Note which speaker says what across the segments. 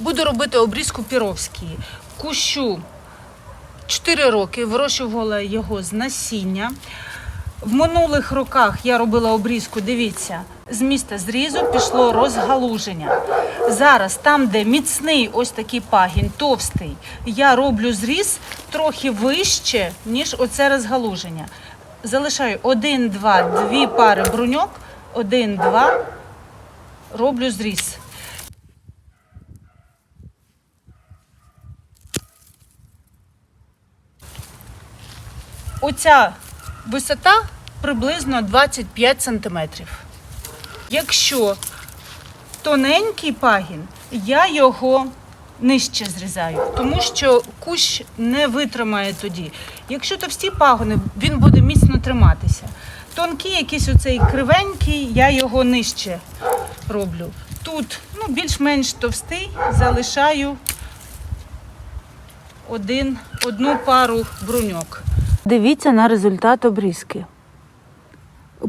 Speaker 1: Буду робити обрізку піровський. Кущу 4 роки, вирощувала його з насіння. В минулих роках я робила обрізку, дивіться, з міста зрізу пішло розгалуження. Зараз, там, де міцний ось такий пагін, товстий, я роблю зріз трохи вище, ніж оце розгалуження. Залишаю один, два, дві пари бруньок, один, два, роблю зріз. Оця висота приблизно 25 сантиметрів. Якщо тоненький пагін, я його нижче зрізаю, тому що кущ не витримає тоді. Якщо товсті пагони, він буде міцно триматися. Тонкий, якийсь оцей кривенький, я його нижче роблю. Тут ну, більш-менш товстий, залишаю один, одну пару бруньок.
Speaker 2: Дивіться на результат обрізки.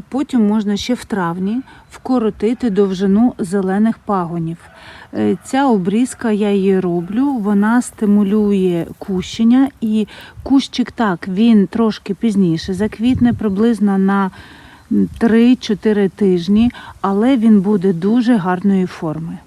Speaker 2: Потім можна ще в травні вкоротити довжину зелених пагонів. Е, Ця обрізка, я її роблю, вона стимулює кущення і кущик так, він трошки пізніше заквітне приблизно на 3-4 тижні, але він буде дуже гарної форми.